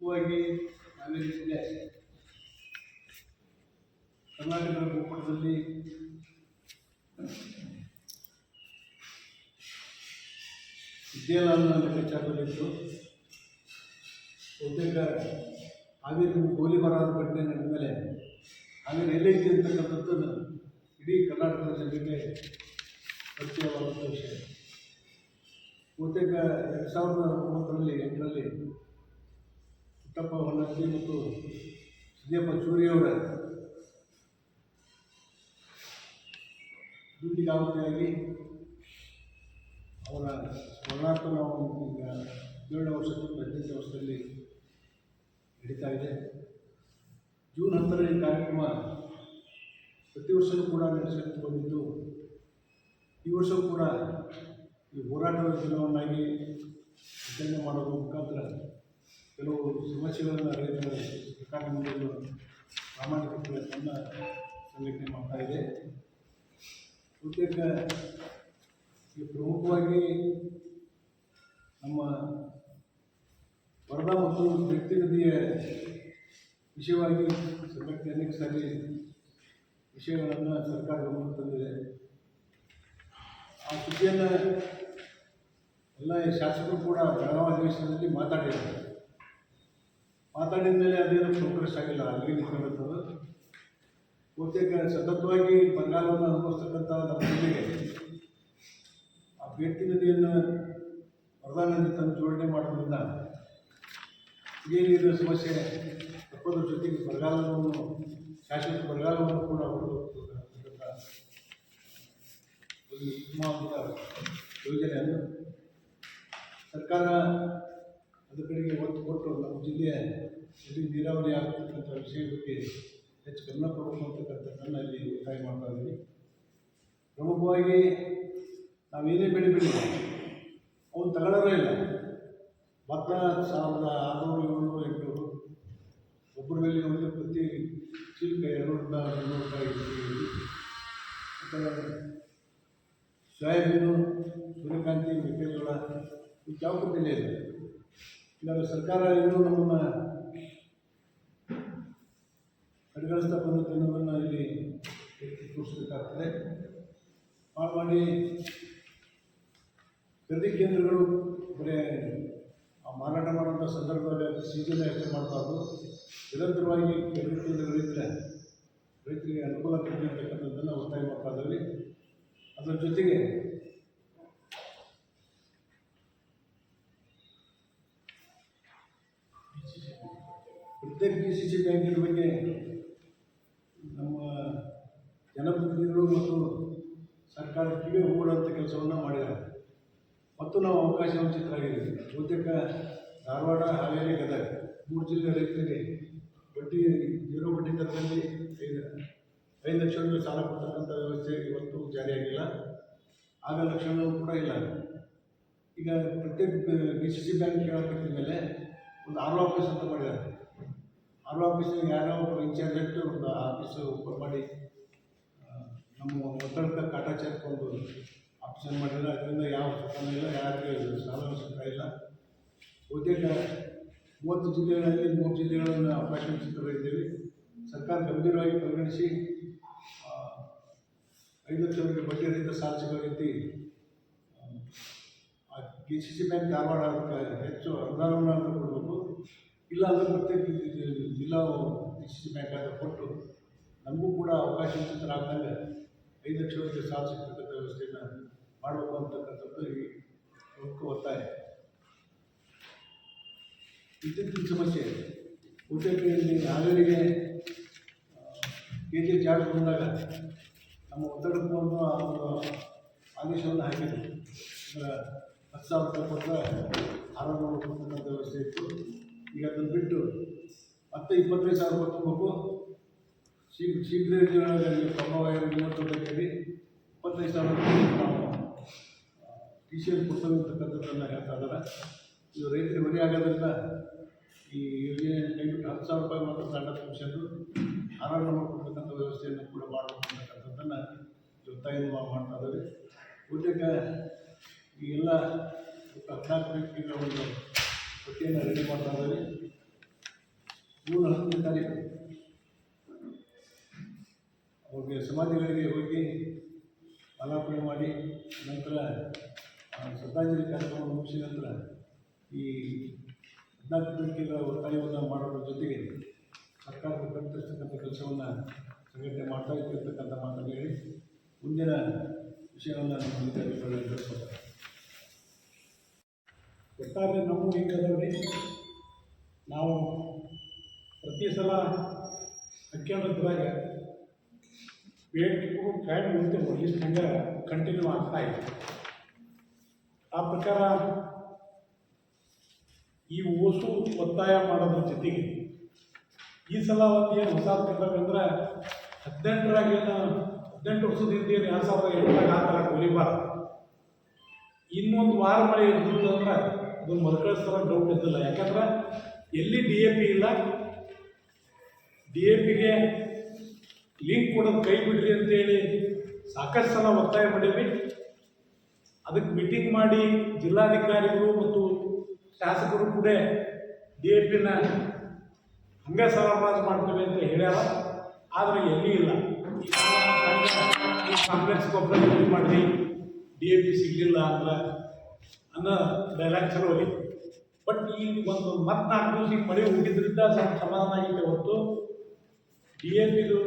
ಮುಖ್ಯವಾಗಿ ಹಾವೇರಿ ಜಿಲ್ಲೆ ಕರ್ನಾಟಕದ ಭೂಪಟದಲ್ಲಿ ವಿದ್ಯಾಲಯನ ಲೆಕ್ಕಾಚಾರದಲ್ಲಿತ್ತು ಬಹುತೇಕ ಹಾವೇರಿ ಗೋಲಿಬಾರ ಘಟನೆ ನಡೆದ ಮೇಲೆ ಹಾವೇರಿ ಎಲ್ಲೈತಿ ಅಂತಕ್ಕಂಥದ್ದು ಇಡೀ ಕರ್ನಾಟಕದ ಜನರಿಗೆ ಪರಿಚಯವಾದಂಥ ವಿಷಯ. ಬಹುತೇಕ ಎರಡು ಸಾವಿರದ ಒಂಬತ್ತರಲ್ಲಿ ಎಂಟರಲ್ಲಿ ಪುಟ್ಟಪ್ಪ ಹೊಲಕ್ಕಿ ಮತ್ತು ಸಿದ್ದಪ್ಪ ಚೂರಿಯವರ ದುಡ್ಡಿಗಾವತಿಯಾಗಿ ಅವರ ಸ್ಮರಣಾರ್ಥ ನಾವು ಈಗ ಹದಿನೇಳು ವರ್ಷದಿಂದ ಹದಿನೈದು ವರ್ಷದಲ್ಲಿ ನಡೀತಾ ಇದೆ. ಜೂನ್ ಹತ್ತರ ಈ ಕಾರ್ಯಕ್ರಮ ಪ್ರತಿ ವರ್ಷವೂ ಕೂಡ ನಡೆಸಿಕೊಂಡು ಬಂದಿದ್ದು, ಈ ವರ್ಷವೂ ಕೂಡ ಈ ಹೋರಾಟದ ದಿನವನ್ನಾಗಿ ಆಚರಣೆ ಮಾಡೋದ್ರ ಮುಖಾಂತರ ಕೆಲವು ಸಮಸ್ಯೆಗಳನ್ನು ರೈತರ ಸರ್ಕಾರ ಪ್ರಾಮಾಣಿಕ ಪ್ರಯತ್ನವನ್ನು ಸಂಘಟನೆ ಮಾಡ್ತಾ ಇದೆ. ಬಹುತೇಕ ಈ ಪ್ರಮುಖವಾಗಿ ನಮ್ಮ ವರದ ಮತ್ತು ವ್ಯಕ್ತಿ ನದಿಯ ವಿಷಯವಾಗಿ ಸಂಘಟನೆ ಅನೇಕ ಸಾರಿ ವಿಷಯಗಳನ್ನು ಸರ್ಕಾರ ಗಮನ ತಂದಿದೆ. ಆ ಸುದ್ದಿಯನ್ನು ಎಲ್ಲ ಶಾಸಕರು ಕೂಡ ಬೆಳಗಾವಿ ಅಧಿವೇಶನದಲ್ಲಿ ಮಾತಾಡಿದ್ದಾರೆ. ಮಾತಾಡಿದ ಮೇಲೆ ಅದೇನು ಪ್ರೋಗ್ರೆಸ್ ಆಗಿಲ್ಲ, ಅಲ್ಲಿಗೆ ನಿಂತ್ಕೊಂಡಿರ್ತದೆ ಬಹುತೇಕ ಸತತವಾಗಿ ಬರಗಾಲವನ್ನು ಅನುಭವಿಸ್ತಕ್ಕಂಥ ನಮ್ಮ ಜಿಲ್ಲೆಗೆ ಆ ಬೇಟಿ ನದಿಯನ್ನು ವರದಾ ನದಿ ತಂದು ಜೋಡಣೆ ಮಾಡೋದ್ರಿಂದ ಇದೇ ನೀರಿನ ಸಮಸ್ಯೆ? ತಪ್ಪೋದ್ರ ಜೊತೆಗೆ ಬರಗಾಲವನ್ನು ಶಾಶ್ವತ ಬರಗಾಲವನ್ನು ಕೂಡ ಅವರು ಒಂದು ಉತ್ತಮವಾದ ಯೋಜನೆಯನ್ನು ಸರ್ಕಾರ ಅದ್ರ ಕಡೆಗೆ ಒತ್ತು ಕೊಟ್ಟು ನಮ್ಮ ಜಿಲ್ಲೆಯ ಇಲ್ಲಿ ನೀರಾವರಿ ಆಗ್ತಕ್ಕಂಥ ವಿಷಯಕ್ಕೆ ಹೆಚ್ಚು ಗಮನ ಕೊಡಬೇಕು ಅಂತಕ್ಕಂಥದ್ದನ್ನು ಇಲ್ಲಿ ಒತ್ತಾಯ ಮಾಡ್ತಾ ಇದ್ದೀವಿ. ಪ್ರಮುಖವಾಗಿ ನಾವೇನೇ ಬೆಳೆ ಬೆಳೀವಿ ಅವನು ತಗೊಳ್ಳೋದೇ ಇಲ್ಲ. ಭತ್ತ ಸಾವಿರದ ಆರುನೂರು, ಏಳ್ನೂರು ಎಂಟುನೂರು ಒಬ್ಬರ ಮೇಲೆ ನೋಡಿದ್ರೆ ಪ್ರತಿ ಚೀಲಕ್ಕೆ ಎರಡುನೂರಿಂದ ಮುನ್ನೂರು ರೂಪಾಯಿ ಸೋಯಾಬೀನು, ಸೂರ್ಯಕಾಂತಿ, ಮೆಕ್ಕೆಜೋಳ ಇದು ಯಾವ ಬೆಲೆ ಇದೆ ಇವಾಗ ಸರ್ಕಾರ ಇನ್ನೂ ನಮ್ಮನ್ನು ಕಡೆಗಣಿಸ್ತಾ ಬಂದ ಅನ್ನೋದನ್ನು ಇಲ್ಲಿ ತೋರಿಸ್ಬೇಕಾಗ್ತದೆ ಮಾಡಿ ಮಾಡಿ ಖರೀದಿ ಕೇಂದ್ರಗಳು ಬರೀ ಆ ಮಾರಾಟ ಮಾಡುವಂಥ ಸಂದರ್ಭದಲ್ಲಿ ಸೀಸನ್ ಅಷ್ಟೇ ಮಾಡಬಾರ್ದು. ನಿರಂತರವಾಗಿ ಖರೀದಿ ಕೇಂದ್ರಗಳಿದ್ದರೆ ರೈತರಿಗೆ ಅನುಕೂಲ ಕೊಟ್ಟಿರ್ತಕ್ಕಂಥದ್ದನ್ನು ಒತ್ತಾಯ ಮಾಡ್ತಾ ಇದ್ದೀವಿ. ಅದರ ಜೊತೆಗೆ ಪ್ರತ್ಯೇಕ ಪಿ ಸಿ ಸಿ ಬ್ಯಾಂಕಿನ ಬಗ್ಗೆ ನಮ್ಮ ಜನಪ್ರತಿನಿಧಿಗಳು ಮತ್ತು ಸರ್ಕಾರ ಕಿವಿ ಹೋಗುವಂಥ ಕೆಲಸವನ್ನು ಮಾಡಿದ್ದಾರೆ. ಮತ್ತು ನಾವು ಅವಕಾಶ ವಂಚಿತರಾಗಿದ್ದೀವಿ ಬಹುತೇಕ ಧಾರವಾಡ ಹಾವೇರಿ ಗದಗ ಮೂರು ಜಿಲ್ಲೆ ರೈತರಿಗೆ ಬಡ್ಡಿ ಜೀರೋ ಬಡ್ಡಿ ದರದಲ್ಲಿ ಐದು ಐದು ಲಕ್ಷ ರೂಪಾಯಿ ಸಾಲ ಕೊಡ್ತಕ್ಕಂಥ ವ್ಯವಸ್ಥೆ ಇವತ್ತು ಜಾರಿಯಾಗಿಲ್ಲ ಆಗ ಲಕ್ಷಣವೂ ಕೂಡ ಇಲ್ಲ. ಈಗ ಪ್ರತ್ಯೇಕ ಡಿ ಸಿ ಸಿ ಬ್ಯಾಂಕ್ ಕೇಳಬೇಕಿದ ಮೇಲೆ ಒಂದು ಆರ್ ಆಫೀಸ್ ಅಂತ ಮಾಡಿದ್ದಾರೆ. ಆರ್ ಆಫೀಸಿಗೆ ಯಾರೋ ಒಬ್ಬರು ಇನ್ಚಾರ್ಜ್ ಇಟ್ಟು ಒಂದು ಆಫೀಸು ಓಪನ್ ಮಾಡಿ ನಮ್ಮ ಒತ್ತಡಕ್ಕೆ ಕಾಟ ಒಂದು ಆಪ್ಷನ್ ಮಾಡಿಲ್ಲ ಅದರಿಂದ ಯಾವ ಸುಖನೂ ಇಲ್ಲ, ಯಾರಿಗೆ ಸಾಲ ಇಲ್ಲ. ಬಹುತೇಕ ಮೂವತ್ತು ಜಿಲ್ಲೆಗಳಲ್ಲಿ ಮೂರು ಜಿಲ್ಲೆಗಳನ್ನು ಅವಕಾಶ ಇದ್ದೀವಿ ಸರ್ಕಾರ ಗಂಭೀರವಾಗಿ ಪರಿಗಣಿಸಿ ಐದು ಐದು ಲಕ್ಷವರೆಗೆ ಬಡ್ಡಿ ರಹಿತ ಸಾಲ ಸಿಗೋ ರೀತಿ D C C bank Dharwad ಹೆಚ್ಚು ಅನುದಾನವನ್ನು ಕೊಡಬೇಕು. ಇಲ್ಲ ಅಂದರೆ ಮತ್ತೆ ಜಿಲ್ಲಾ ಡಿಸಿಸಿ ಬ್ಯಾಂಕ್ ಕೊಟ್ಟು ನಮಗೂ ಕೂಡ ಅವಕಾಶ ವಂಚಿತರಾಗ್ದಂಗೆ ಐದು ಲಕ್ಷವರೆಗೆ ಸಾಲ ಸಿಗ್ತಕ್ಕಂಥ ವ್ಯವಸ್ಥೆಯನ್ನು ಮಾಡಬೇಕು ಅಂತಕ್ಕಂಥದ್ದು ಈ ಪ್ರಮುಖ ಒತ್ತಾಯ. ವಿದ್ಯುತ್ತಿನ ಸಮಸ್ಯೆ. ಬಹುತೇಕ ನಾಗರಿಗೆ ಕೆ ಜಿ ಜಾಗ ಬಂದಾಗ ನಮ್ಮ ಒತ್ತಡಕ್ಕೆ ಒಂದು ಆದೇಶವನ್ನು ಹಾಕಿದ್ರು. ಅಂದರೆ ಹತ್ತು ಸಾವಿರ ರೂಪಾಯಿ ಕೊಟ್ಟರೆ ಕೊಡ್ತಕ್ಕಂಥ ವ್ಯವಸ್ಥೆ ಇತ್ತು. ಈಗ ಅದನ್ನು ಬಿಟ್ಟು ಮತ್ತೆ ಇಪ್ಪತ್ತೈದು ಸಾವಿರ ರೂಪಾಯಿ ತುಂಬಬೇಕು ಶೀಘ್ರ ಶೀಘ್ರ ಯೋಜನೆಗಳಲ್ಲಿ ಪ್ರಭಾವ ಮೂವತ್ತೊಂದಕ್ಕೆ ಇಪ್ಪತ್ತೈದು ಸಾವಿರ ರೂಪಾಯಿ ನಾವು ಟಿ ಸಿ ಎಲ್ ಅಂತಕ್ಕಂಥದ್ದನ್ನು ಹೇಳ್ತಾ ಇದ್ದಾರೆ. ಇದು ರೈತರಿಗೆ ಹೊರೆ ಆಗೋದ್ರಿಂದ ಈ ಯೋಜನೆ ಕೈಬಿಟ್ಟು ಹತ್ತು ಸಾವಿರ ರೂಪಾಯಿ ಮಾತ್ರ ಸಣ್ಣ ಕಮಿಷನ್ನು ಆರಾಮ ಮಾಡ್ಕೊಡ್ತಕ್ಕಂಥ ವ್ಯವಸ್ಥೆಯನ್ನು ಕೂಡ ಮಾಡಬೇಕು ಅಂತಕ್ಕಂಥದ್ದನ್ನು ಒತ್ತಾಯ ಮಾಡ್ತಾ ಇದ್ದಾರೆ. ಬಹುತೇಕ ಈ ಎಲ್ಲ ಹದಿನಾಲ್ಕು ಒಂದು ಪಟ್ಟಿಯನ್ನು ರೆಡಿ ಮಾಡ್ತಾ ಇದ್ದಾರೆ ಜೂನ್ ಹತ್ತನೇ ತಾರೀಕು. ಅವ್ರಿಗೆ ಸಮಾಧಿಗಳಿಗೆ ಹೋಗಿ ಮಾಲಾರ್ಪಣೆ ಮಾಡಿ ನಂತರ ಶ್ರದ್ಧಾಂಜಲಿ ಕಾರ್ಯಕ್ರಮ ಮುಗಿಸಿದ ನಂತರ ಈ ಹದಿನಾಲ್ಕು ಗಂಟೆಗಳ ಒತ್ತಾಯವನ್ನು ಮಾಡೋದ್ರ ಜೊತೆಗೆ ಸರ್ಕಾರದ ಕಟ್ಟಿರ್ತಕ್ಕಂಥ ಕೆಲಸವನ್ನು ಸಂಘಟನೆ ಮಾಡ್ತಾ ಇರ್ತಕ್ಕಂಥ ಮಾತನ್ನು ಹೇಳಿ ಮುಂದಿನ ವಿಷಯವನ್ನು ನಮ್ಮ ಒಟ್ಟಾರೆ ನಮ್ಮ ಹಿಂಗದವ್ರಿ ನಾವು ಪ್ರತಿ ಸಲ ಹಕ್ಕೊಂಡಿದ್ದಾಗ ಬೇಡಿಕೆಗೂ ಕಾಯ್ದು ನಿಂತಿರ್ಬೋದು ಇಷ್ಟು ಹಂಗೆ ಕಂಟಿನ್ಯೂ ಆಗ್ತಾ ಇದೆ. ಆ ಪ್ರಕಾರ ಈ ಓಸು ಒತ್ತಾಯ ಮಾಡೋದ್ರ ಜೊತೆಗೆ ಈ ಸಲ ಒಂದು ಏನು ಹೊಸ ಕರ್ತವ್ಯ ಅಂದ್ರೆ ಹದಿನೆಂಟರಾಗ ಏನು ಹದಿನೆಂಟು ವರ್ಷದಿಂದ ಏನು ಎರಡು ಸಾವಿರದ ಎಂಟರಾಗ ಆ ಥರ ಕೊಲಿಬಾರ್ದು. ಇನ್ನೊಂದು ವಾರ ಮಳೆ ಇರ್ತಿತ್ತು ಅಂದ್ರೆ ಅದು ಮರುಕಳಿಸ್ತಾರ ಡೌಟ್ ಇದ್ದಿಲ್ಲ. ಯಾಕಂದ್ರೆ ಎಲ್ಲಿ ಡಿ ಎ ಪಿ ಇಲ್ಲ ಡಿ ಎ ಪಿಗೆ ಲಿಂಕ್ ಕೊಡೋದು ಕೈ ಬಿಡ್ರಿ ಅಂತೇಳಿ ಸಾಕಷ್ಟು ಸಲ ಒತ್ತಾಯ ಮಾಡೀವಿ ಅದಕ್ಕೆ ಮೀಟಿಂಗ್ ಮಾಡಿ ಜಿಲ್ಲಾಧಿಕಾರಿಗಳು ಮತ್ತು ಶಾಸಕರು ಕೂಡ ಡಿ ಎ ಪಿನ ಹಂಗೆ ಸರಬರಾಜು ಮಾಡ್ತೀವಿ ಅಂತ ಹೇಳ್ಯಾರ. ಆದರೆ ಎಲ್ಲಿ ಇಲ್ಲ. ಕಾಂಗ್ರೆಸ್ ಗೊಬ್ಬರ ಮಾಡಿ ಡಿ ಎ ಪಿ ಸಿಗಲಿಲ್ಲ ಅಂದ್ರೆ ಅನ್ನೋ ಡೈಲಾಗ್ ಚಲೋ ಅಲ್ಲಿ. ಬಟ್ ಈ ಒಂದು ಮತ್ತೆ ನಾಲ್ಕು ದಿವಸ ಮಳೆ ಹೋಗಿದ್ರಿಂದ ಸ್ವಲ್ಪ ಸಮಾಧಾನ ಆಗಿದೆ ಹೊತ್ತು ಡಿ ಎ ಪಿದು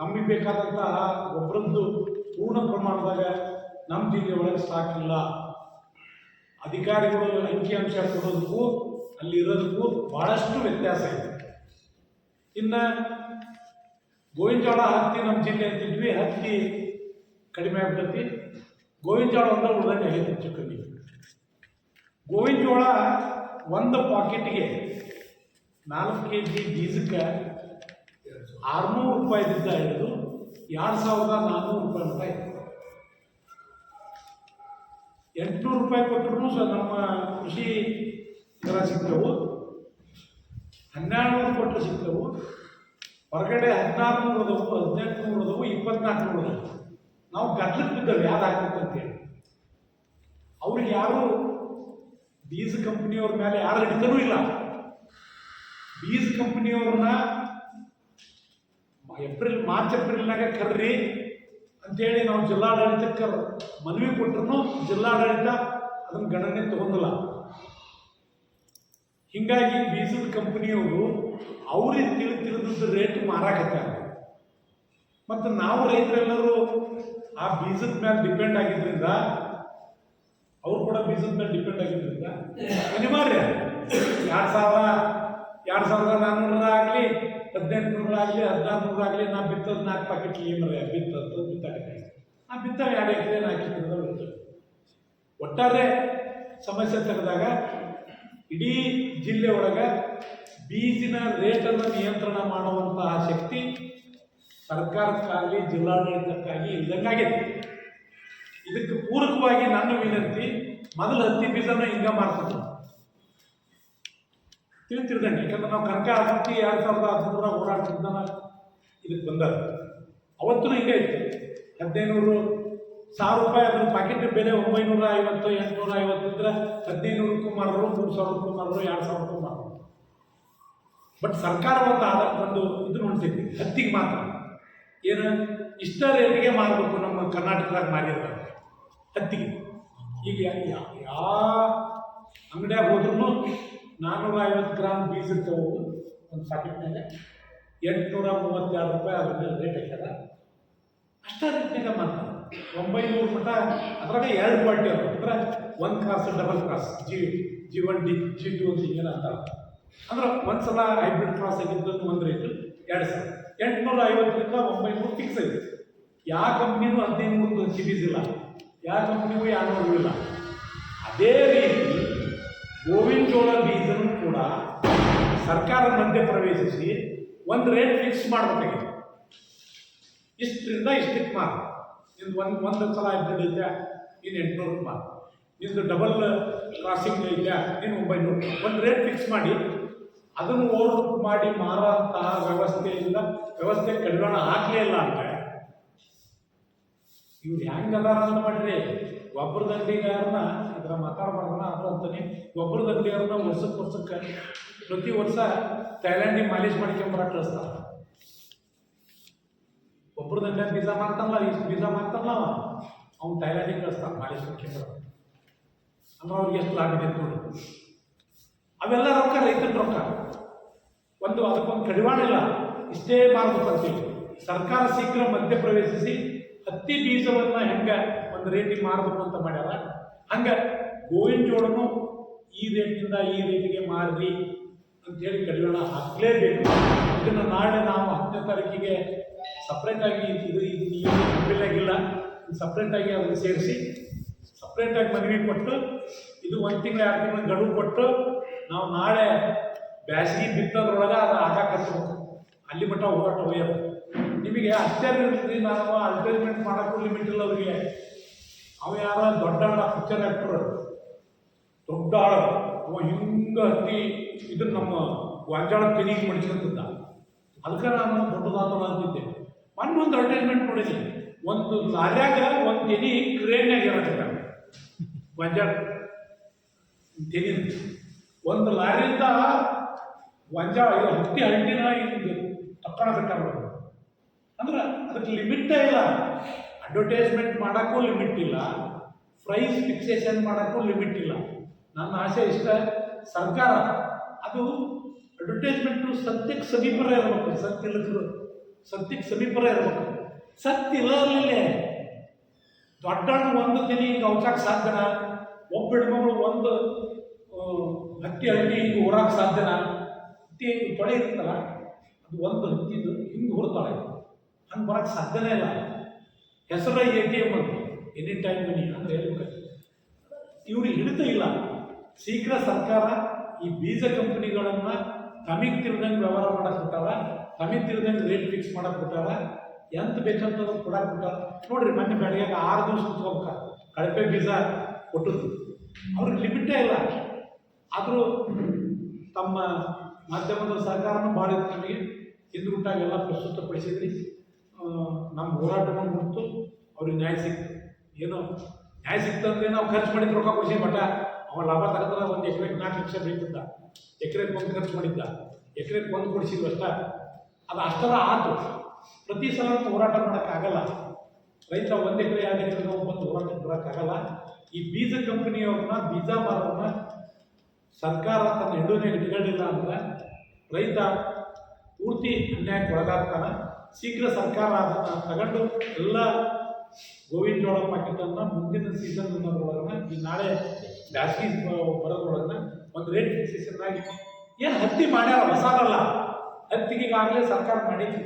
ನಮಗೆ ಬೇಕಾದಂತಹ ಗೊಬ್ಬರದ್ದು ಪೂರ್ಣ ಪ್ರಮಾಣದಾಗ ನಮ್ಮ ಜಿಲ್ಲೆ ಒಳಗೆ ಸಾಕಿಲ್ಲ. ಅಧಿಕಾರಿಗಳು ಅಂಕಿಅಂಶ ಕೊಡೋದಕ್ಕೂ ಅಲ್ಲಿ ಇರೋದಕ್ಕೂ ಭಾಳಷ್ಟು ವ್ಯತ್ಯಾಸ ಇದೆ. ಇನ್ನು ಗೋವಿನ ಜೋಳ ಹತ್ತಿ ನಮ್ಮ ಜಿಲ್ಲೆ ಅಂತಿದ್ವಿ, ಹತ್ತಿ ಕಡಿಮೆ ಆಗ್ತೈತಿ ಗೋವಿನ ಜೋಳ ಒಂದ ಉಳ್ದಂಗೆ ಆಗೈತಿ ಹೆಚ್ಚು ಕಮ್ಮಿ. ಗೋವಿನ ಜೋಳ ಒಂದು ಪಾಕೆಟ್ಗೆ ನಾಲ್ಕು ಕೆ ಜಿ ಬೀಜಕ್ಕೆ ಆರುನೂರು ರೂಪಾಯಿದಿಂದ ಹಿಡಿದು ಎರಡು ಸಾವಿರದ ನಾನ್ನೂರು ರೂಪಾಯಿ ರೂಪಾಯಿ ಎಂಟುನೂರು ರೂಪಾಯಿ ಕೊಟ್ಟರು ಸಹ ನಮ್ಮ ಕೃಷಿ ಇದರ ಸಿಗ್ತವು. ಹನ್ನೆರಡು ನೂರು ಕೊಟ್ಟರೆ ಸಿಗ್ತವು. ಹೊರಗಡೆ ಹದಿನಾರು ನೂರು ಅದಾವು ಹದಿನೆಂಟು ನೂರು ಅದಾವು ಇಪ್ಪತ್ನಾಲ್ಕು ನೂರು ನಾವು ಗದ್ಲಕ್ಕೆ ಬಿದ್ದವು ಯಾರು ಹಾಕ್ಬೇಕು ಅಂತೇಳಿ. ಅವ್ರಿಗೆ ಯಾರು ಬೀಜ ಕಂಪ್ನಿಯವ್ರ ಮೇಲೆ ಯಾರು ಹಿಡಿತನೂ ಇಲ್ಲ. ಬೀಜ ಕಂಪ್ನಿಯವ್ರನ್ನ ಏಪ್ರಿಲ್, ಮಾರ್ಚ್, ಏಪ್ರಿಲ್ನಾಗ ಕರ್ರಿ ಅಂತೇಳಿ ನಾವು ಜಿಲ್ಲಾಡಳಿತಕ್ಕೆ ಮನವಿ ಕೊಟ್ಟರು ಜಿಲ್ಲಾಡಳಿತ ಅದನ್ನು ಗಣನೆ ತಗೊಂಡಿಲ್ಲ. ಹಿಂಗಾಗಿ ಬೀಜದ ಕಂಪನಿಯವರು ಅವ್ರಿಗೆ ತಿಳಿ ತಿಳಿದ ರೇಟ್ ಮಾರಾಕತ್ತಾರೆ ಮತ್ತು ನಾವು ರೈತರೆಲ್ಲರೂ ಆ ಬೀಜದ ಮೇಲೆ ಡಿಪೆಂಡ್ ಆಗಿದ್ರಿಂದ ಅವ್ರು ಕೂಡ ಬೀಜದ ಮೇಲೆ ಡಿಪೆಂಡ್ ಆಗಿದ್ದರಿಂದ ಅನಿವಾರ್ಯ ಎರಡು ಸಾವಿರ, ಎರಡು ಸಾವಿರದ ನಾನ್ನೂರ ಆಗಲಿ ಹದಿನೆಂಟು ನೂರ ಆಗಲಿ ಹದಿನಾರು ನೂರ ಆಗಲಿ ನಾ ಬಿತ್ತದ ನಾಲ್ಕು ಪ್ಯಾಕೆಟ್ ಏಮರ ಬಿತ್ತದ್ದು ಬಿತ್ತಾಗ ಆ ಬಿತ್ತಾಗ ಎರಡು ಎಕರೆ ನಾಲ್ಕು ಎಕರೆ ಬಿತ್ತು ಒಟ್ಟಾರೆ ಸಮಸ್ಯೆ ತೆಗೆದಾಗ ಇಡೀ ಜಿಲ್ಲೆ ಒಳಗೆ ಬೀಜಿನ ರೇಟನ್ನು ನಿಯಂತ್ರಣ ಮಾಡುವಂತಹ ಶಕ್ತಿ ಸರ್ಕಾರಕ್ಕಾಗಲಿ ಜಿಲ್ಲಾಡಳಿತಕ್ಕಾಗಿ ಇಲ್ದಂಗಾಗಿದೆ ಇದಕ್ಕೆ ಪೂರಕವಾಗಿ ನನ್ನ ವಿನಂತಿ ಮೊದಲು ಹತ್ತಿ ಬೀಜನ ಹಿಂಗ ಮಾಡ್ತಿದ್ರು ತಿಳಿತಿರ್ದಂಗೆ, ಯಾಕಂದ್ರೆ ನಾವು ಕನಕ ಹತ್ತಿ ಎರಡು ಸಾವಿರದ ಹದಿಮೂರ ಹೋರಾಟದಿಂದ ಇದಕ್ಕೆ ಬಂದ ಅವತ್ತೂ ಹಿಂಗೆ ಇತ್ತು. ಹದಿನೈನೂರು ಸಾವಿರ ರೂಪಾಯಿ ಅದ್ರ ಪ್ಯಾಕೆಟ್ ಬೆಲೆ ಒಂಬೈನೂರ ಐವತ್ತು, ಎಂಟುನೂರ ಐವತ್ತು ಇದ್ರೆ ಹದಿನೈನೂರಕ್ಕೂ ಮಾರೋರು ಮೂರು ಸಾವಿರಕ್ಕೂ ಮಾರೋರು ಎರಡು ಸಾವಿರಕ್ಕೂ ಮಾರೋರು ಬಟ್ ಸರ್ಕಾರ ಒಂದು ಆದ ಒಂದು ಇದು ನೋಡ್ತಿದ್ವಿ ಹತ್ತಿಗೆ ಮಾತ್ರ. ಏನು? ಇಷ್ಟ ರೇಟಿಗೆ ಮಾರಬೇಕು ನಮ್ಮ ಕರ್ನಾಟಕದಾಗ ಮಾರಿರ್ತಾರೆ ಹತ್ತಿಗೆ. ಈಗ ಯಾವ ಅಂಗಡಿಯಾಗ ಹೋದ್ರೂ ನಾನ್ನೂರ ಐವತ್ತು ಗ್ರಾಮ್ ಬೀಜ ತಗೋದು ಒಂದು ಪ್ಯಾಕೆಟ್ ಮೇಲೆ ಎಂಟುನೂರ ಮೂವತ್ತೆರಡು ರೂಪಾಯಿ ಅದ್ರ ಮೇಲೆ ರೇಟ್ ಹಾಕ್ಯಾರ. ಅಷ್ಟ ರೀತಿಯಾಗ ಮಾಡ್ತಾರೆ. ಒಂಬೈನೂರು ಮಟ ಅದ್ರಾಗ ಎರಡು ಕ್ವಾಲಿಟಿ ಅವರು ಅಂದ್ರೆ ಒಂದು cross double cross G G one D G two ಅಂತ ಹಿಂಗೇನ ಅಂತಾರೆ. ಅಂದ್ರೆ ಒಂದು ಸಲ ಹೈಬ್ರಿಡ್ ಕ್ರಾಸ್ ಆಗಿದ್ದು ಒಂದು ರೇಟ್ ಎರಡು ಸಾವಿರ ಎಂಟುನೂರ ಐವತ್ತರಿಂದ ಒಂಬೈನೂರು ಫಿಕ್ಸ್ ಆಗಿದೆ ಯಾವ ಕಂಪ್ನಿನೂ ಹದಿನೈದು ನೂರು ಇಲ್ಲ. ಯಾವ ಕಂಪ್ನಿಗೂ ಯಾರು ಇಲ್ಲ ಅದೇ ರೀತಿ ಗೋವಿಂದ ಜೋಳ ಬೀಜನೂ ಕೂಡ ಸರ್ಕಾರ ಮಧ್ಯೆ ಪ್ರವೇಶಿಸಿ ಒಂದು ರೇಟ್ ಫಿಕ್ಸ್ ಮಾಡಬೇಕಾಗಿದೆ ಇಷ್ಟರಿಂದ ಇಷ್ಟಕ್ಕೆ ಮಾರು ನಿಂದು ಒಂದು ಒಂದು ಸಲ ಐದು ಐತೆ ಇನ್ನು ಎಂಟುನೂರು ಮಾರು ನಿಂದು ಡಬಲ್ ಕ್ರಾಸಿಂಗ್ ಐತೆ, ನೀನು ಒಂಬೈನೂರು. ಒಂದು ರೇಟ್ ಫಿಕ್ಸ್ ಮಾಡಿ, ಅದನ್ನು ಓವರ್ ಮಾಡಿ ಮಾರೋಂತಹ ವ್ಯವಸ್ಥೆಯಿಂದ ವ್ಯವಸ್ಥೆ ಕಡಿವಾಣ ಹಾಕಲೇ ಇಲ್ಲ ಅಂದರೆ ಇವ್ರು ಹೆಂಗೆ ಅದಾರ ಅಂತ ಮಾಡ್ರಿ? ಒಬ್ಬರ ದಂಡಿಗಾರನ ಇದರ ಮಾಡೋಣ ಅದು ಅಂತಾನೆ. ಒಬ್ಬರ ದಂಡಿಗಾರನ ವರ್ಷಕ್ಕೆ ವರ್ಷಕ್ಕೆ ಪ್ರತಿ ವರ್ಷ ಥೈಲ್ಯಾಂಡಿಗೆ ಮಾಲೀಶ್ ಮಾಡ್ಕೊಂಬರ ಕಳಿಸ್ತಾರೆ. ಒಬ್ಬರ ದಂಡಿಯಾಗ ಬೀಜ ಮಾಡ್ತಾನಲ್ಲ ಇಷ್ಟು ಬೀಜ ಮಾಡ್ತಾನಲ್ಲ ಅವ. ಅವ್ನು ಥೈಲ್ಯಾಂಡಿಗೆ ಕಳಿಸ್ತಾನೆ, ಮಾಲೀಶ್ ಮಾಡ್ಕೊಂಬರ ಅಂದ್ರೆ ಅವ್ರಿಗೆ ಎಷ್ಟು ಲಾಭ ಇದೆ ನೋಡಿ. ಅವೆಲ್ಲ ರೊಕ್ಕ, ರೈತನ ರೊಕ್ಕ. ಒಂದು ಅದಕ್ಕೊಂದು ಕಡಿವಾಣ ಇಲ್ಲ. ಇಷ್ಟೇ ಮಾಡ್ಬೇಕಂತೀವಿ ಸರ್ಕಾರ ಶೀಘ್ರ ಮಧ್ಯ ಪ್ರವೇಶಿಸಿ ಹತ್ತಿ ಬೀಜವನ್ನ ಹೆಂಗ ಒಂದು ರೇಟಿಗೆ ಮಾರಬೇಕು ಅಂತ ಮಾಡ್ಯಾರ? ಹಂಗ ಗೋವಿನ ಜೋಳನು ಈ ರೇಟಿಂದ ಈ ರೇಟಿಗೆ ಮಾರ್ರಿ ಅಂತೇಳಿ ಕಡಿವಾಣ ಹಾಕಲೇಬೇಕು. ಇದನ್ನ ನಾಳೆ ನಾವು ಹತ್ತನೇ ತಾರೀಕಿಗೆ ಸಪ್ರೇಟಾಗಿ ಇದು ಆಗಿಲ್ಲ ಸಪ್ರೇಟಾಗಿ ಅದನ್ನು ಸೇರಿಸಿ ಸಪ್ರೇಟಾಗಿ ಮನವಿ ಕೊಟ್ಟು ಇದು ಒಂದು ತಿಂಗಳು, ಎರಡು ತಿಂಗಳು ಗಡುವು ಕೊಟ್ಟು ನಾವು ನಾಳೆ ಬ್ಯಾಸಗಿ ಬಿತ್ತೋದ್ರೊಳಗೆ ಅದು ಆಟ ಕಟ್ಬೇಕು. ಅಲ್ಲಿ ಮಟ್ಟ ಹೋರಾಟ ನಿಮಗೆ ಅಷ್ಟೇ ನಾವು ಅಡ್ವರ್ಟೈಸ್ಮೆಂಟ್ ಮಾಡೋಕ್ಕೂ ಲಿಮಿಟ್ ಇಲ್ಲ ಅವರಿಗೆ. ಅವ ಯಾರ ದೊಡ್ಡ ಆಳ ಪಿಕ್ಚರ್ ಆ್ಯಕ್ಟರ್ ದೊಡ್ಡ ಆಳ. ಅವ ಹಿಂಗ ಹತ್ತಿ ಇದನ್ನ ನಮ್ಮ ಗೊಂಜಾಳ ತೆನಿಗೆ ಮಡಿಸ್ಕೊಂತಿದ್ದ ಅದಕ್ಕೆ ನಾನು ದೊಡ್ಡದಾದ ಅಂತಿದ್ದೆ. ಮೊನ್ನೆ ಒಂದು ಅಡ್ವರ್ಟೈಸ್ಮೆಂಟ್ ನೋಡಿದ್ವಿ ಒಂದು ಲಾರ್ಯಾಗ ಒಂದು ತೆನಿ ಕ್ರೇನ್ಯಾಗ ಇರತ್ತೆ ಗೊಂಜಾಳ. ತೆನಿ. ಒಂದು ಲಾರಿಯಿಂದ ಗೊಂಜಾಳ ಹತ್ತಿ ಹಳ್ಳಿನ ಇದು ತಕ್ಕೊಳಕತ್ತಾರ ಅಂದ್ರೆ ಅದಕ್ಕೆ ಲಿಮಿಟೇ ಇಲ್ಲ. ಅಡ್ವರ್ಟೈಸ್ಮೆಂಟ್ ಮಾಡೋಕ್ಕೂ ಲಿಮಿಟ್ ಇಲ್ಲ. ಪ್ರೈಸ್ ಫಿಕ್ಸೇಷನ್ ಮಾಡೋಕ್ಕೂ ಲಿಮಿಟ್ ಇಲ್ಲ. ನನ್ನ ಆಸೆ ಇಷ್ಟ, ಸರ್ಕಾರ, ಅದು ಅಡ್ವರ್ಟೈಸ್ಮೆಂಟು ಸತ್ಯಕ್ಕೆ ಸಮೀಪರ ಇರಬೇಕು. ಸತ್ಯ ಇಲ್ಲದ್ರು ಸತ್ಯಕ್ಕೆ ಸಮೀಪರ ಇರಬೇಕು. ಸತ್ಯ ಇಲ್ಲೇ ದೊಡ್ಡ ಒಂದು ದಿನ ಈಗ ಅವಚಾಕ ಸಾಧ್ಯನ? ಒಬ್ಬ ಹೆಣ್ಮಗಳು ಒಂದು ಹತ್ತಿ ಹಳ್ಳಿ ಹಿಂಗೆ ಹೊರಕ್ಕೆ ಸಾಧ್ಯನ? ಹತ್ತಿ ತೊಳೆ ಇರ್ತಾರೆ ಅದು ಒಂದು ಹತ್ತಿದು ಹಿಂಗೆ ಹೊರ್ತಾಳೆ. ಹಂಗೆ ಬರೋಕ್ಕೆ ಸಾಧ್ಯನೇ ಇಲ್ಲ. ಹೆಸರ ಎ ಟಿ ಎಂ ಅಂತ. ಎನಿ ಟೈಮ್ ಮನಿ ಅಂದರೆ ಹೇಳ್ಬೇಕು ಇವರು ಹಿಡಿತ ಇಲ್ಲ. ಶೀಘ್ರ ಸರ್ಕಾರ ಈ ಬೀಜ ಕಂಪ್ನಿಗಳನ್ನು ತಮಿಗೆ ತಿರ್ದಂಗೆ ವ್ಯವಹಾರ ಮಾಡಕ್ಕೆ ಬಿಟ್ಟಾರ ತಮಿಗೆ ತಿರ್ದಂಗೆ ರೇಟ್ ಫಿಕ್ಸ್ ಮಾಡಕ್ಕೆ ಬಿಟ್ಟಾರ, ಎಂತ ಬೇಕಂತ ಕೊಡಕ್ಕೆ ಬಿಟ್ಟಾರ. ನೋಡ್ರಿ, ಮೊನ್ನೆ ಬೆಳಗ್ಗೆ ಆರು ದಿವಸ ಕುತ್ಕೋಬೇಕ ಕಳಪೆ ಬೀಜ ಕೊಟ್ಟದ್ದು ಅವ್ರಿಗೆ ಲಿಮಿಟೇ ಇಲ್ಲ. ಆದರೂ ತಮ್ಮ ಮಾಧ್ಯಮದ ಸಹಕಾರನೂ ಇತ್ತು ನಮಗೆ. ಹಿಂದುಗುಟ್ಟಾಗೆಲ್ಲ ಪ್ರಸ್ತುತಪಡಿಸಿದ್ರಿ. ನಮ್ಮ ಹೋರಾಟವನ್ನು ಮುಗಿತು ಅವ್ರಿಗೆ ನ್ಯಾಯ ಸಿಕ್ತು. ಏನು, ನ್ಯಾಯ ಸಿಕ್ತು ಅಂದ್ರೆ ನಾವು ಖರ್ಚು ಮಾಡಿದ ರೊಕ್ಕ ಕೊಡಿಸಿ, ಮಠ. ಅವ ಲಾಭ ತಗದ್ರೆ ಒಂದು ಎಕರೆಗೆ ನಾಲ್ಕು ಲಕ್ಷ ಬೇಕಿದ್ದ ಎಕರೆಗೆ ಒಂದು ಖರ್ಚು ಮಾಡಿದ್ದ. ಎಕರೆಗೆ ಒಂದು ಕೊಡಿಸಿದ್ವಿ ಅಷ್ಟ. ಅದು ಅಷ್ಟರ ಆತು. ಪ್ರತಿ ಸಲ ಹೋರಾಟ ಮಾಡೋಕ್ಕಾಗಲ್ಲ. ರೈತ ಒಂದು ಎಕರೆ, ಎರಡು ಎಕರೆ ಬಂದು ಹೋರಾಟ ಮಾಡೋಕ್ಕಾಗಲ್ಲ. ಈ ಬೀಜ ಕಂಪನಿಯವ್ರನ್ನ ಬೀಜ ಮಾರನ್ನ ಸರ್ಕಾರ ತನ್ನ ಹಿಡಿಯೋನೇ ಇಟ್ಕೊಂಡಿಲ್ಲ ಅಂದ್ರೆ ರೈತ ಪೂರ್ತಿ ಅನ್ಯಾಯಕ್ಕೆ ಒಳಗಾಗ್ತಾನೆ ಶೀಘ್ರ ಸರ್ಕಾರ ಅದನ್ನು ತಗೊಂಡು ಎಲ್ಲ ಗೋವಿಂದ ಜೋಳ ಪ್ಯಾಕೆಟನ್ನು ಮುಂದಿನ ಸೀಸನ್ ಅನ್ನೋದ್ರೊಳಗನ ಈ ನಾಳೆ ಬ್ಯಾಸಗಿ ಬರೋದ್ರೊಳಗನ್ನ ಒಂದು ರೇಟ್ ಫಿಕ್ಸೇಷನ್ ಆಗಿ ಏನು ಹತ್ತಿ ಮಾಡ್ಯಾರ ಹೊಸದಲ್ಲ? ಹತ್ತಿಗೆ ಈಗಾಗಲೇ ಸರ್ಕಾರ ಮಾಡಿದ್ವಿ